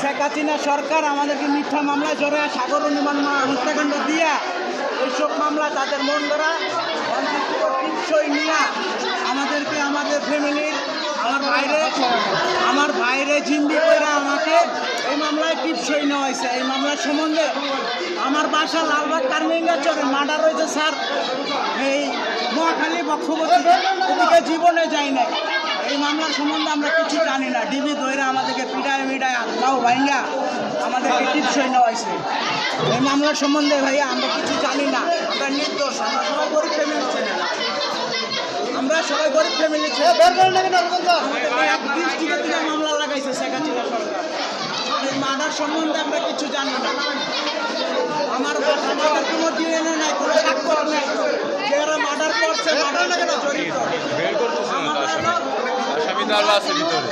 শেখ হাসিনা সরকার আমাদেরকে মিথ্যা মামলায় জড়ে সাগর অনুমান হত্যাকাণ্ড দিয়া এইসব মামলা তাদের মন ধরা টিপসই নিয়ে আমাদেরকে, আমাদের ফ্যামিলির, আমার বাইরে আমার ভাইরে জিন্দি করে আমাকে এই মামলায় টিপসই নেওয়া হয়েছে এই মামলার সম্বন্ধে আমার বাসা লালবাগ কারমিঙ্গা চরে মার্ডার হয়েছে স্যার। এই মহাখালী বক্ষবতী জীবনে যাই নাই। এই মামলার সম্বন্ধে আমরা কিছু জানি না। ডিবি ধরে আমাদেরকে আল্লাহ ভাইঙ্গা আমাদেরকে টিপসই নেওয়া হয়েছে। এই মামলার সম্বন্ধে ভাইয়া আমরা কিছু জানি না আমরা নির্দোষ আমরা সবাই গরিব ফ্যামিলি ছেলে। আমরা সবাই গরিব ফ্যামিলি ছেলে। মামলা লাগাইছে শেখ হাসিনা সরকার। এই মার্ডার সম্বন্ধে আমরা কিছু জানি না। আমার আমাদের কোনো ডিএনএ নাই কোনো স্বাক্ষর নাই। যারা মার্ডার করছে মার্ডার জড়িত। আসামি তো আছে ভিতরে।